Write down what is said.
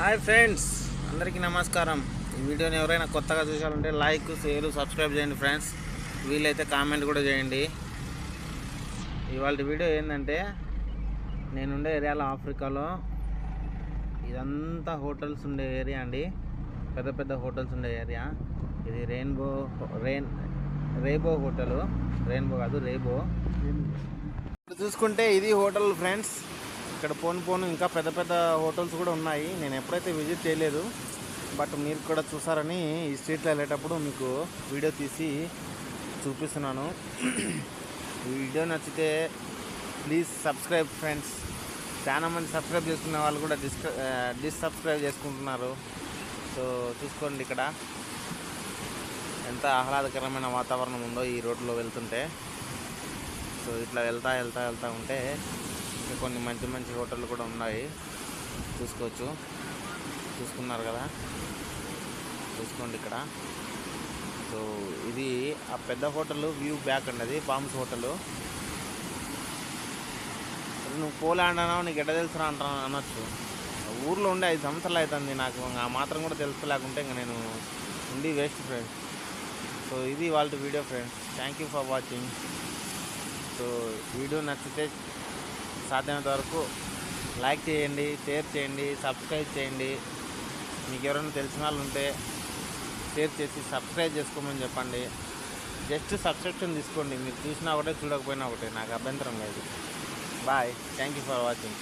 Hi friends అందరికీ నమస్కారం. ఈ వీడియోని ఎవరైనా కొత్తగా చూసారంటే లైక్ షేర్ సబ్స్క్రైబ్ చేయండి ఫ్రెండ్స్. వీలైతే కామెంట్ కూడా చేయండి. ఇవాళ వీడియో ఏంటంటే నేనుండే ఏరియాలో ఆఫ్రికాలో. ఇదంతా హోటల్స్ ఉండే ఏరియా అండి. పెద్ద పెద్ద హోటల్స్ ఉండే ఏరియా. ఇది రెయిన్బో రెయిన్ రేబో హోటల్. రెయిన్బో కాదు రేబో. చూసుకుంటే ఇది హోటల్ ఫ్రెండ్స్. ఇక్కడ పోను పోను ఇంకా పెద్ద పెద్ద హోటల్స్ కూడా ఉన్నాయి. నేను ఎప్పుడైతే విజిట్ చేయలేదు బట్ మీరు కూడా చూసారని ఈ స్ట్రీట్లో వెళ్ళేటప్పుడు మీకు వీడియో తీసి చూపిస్తున్నాను. ఈ వీడియో నచ్చితే ప్లీజ్ సబ్స్క్రైబ్ ఫ్రెండ్స్. చాలా మంది సబ్స్క్రైబ్ చేసుకునే వాళ్ళు కూడా డిస్క డిస్సబ్స్క్రైబ్ చేసుకుంటున్నారు. సో చూసుకోండి ఇక్కడ. ఎంత ఆహ్లాదకరమైన వాతావరణం ఉందో ఈ రోడ్లో వెళ్తుంటే. సో ఇట్లా వెళ్తా వెళ్తా వెళ్తా ఉంటే ఇంకా కొన్ని మంచి మంచి హోటళ్ళు కూడా ఉన్నాయి. చూసుకోవచ్చు. చూసుకున్నారు కదా? చూసుకోండి ఇక్కడ. సో ఇది ఆ పెద్ద హోటల్ వ్యూ బ్యాక్ అండి అది పామ్స్ హోటల్. నువ్వు పోలాండ్ అన్నావు నీకు ఎట్ట తెలుసురా అంటా అనొచ్చు. ఊర్లో ఉండే ఐదు సంవత్సరాలు అవుతుంది నాకు ఆ మాత్రం కూడా తెలుసు లేకుంటే ఇంకా నేను ఉండి వేస్ట్ ఫ్రెండ్స్ సో ఇది వాళ్ళ video friends thank you for watching so video నచ్చితే సాధ్యమైనంత వరకు లైక్ చేయండి షేర్ చేయండి సబ్స్క్రైబ్ చేయండి. మీకు ఎవరైనా తెలిసిన వాళ్ళు ఉంటే షేర్ చేసి సబ్స్క్రైబ్ చేసుకోమని చెప్పండి. జస్ట్ సబ్స్క్రిప్షన్ తీసుకోండి. మీరు చూసినా ఒకటే చూడకపోయినా ఒకటే. నాకు అభ్యంతరం లేదు. Bye. Thank you for watching.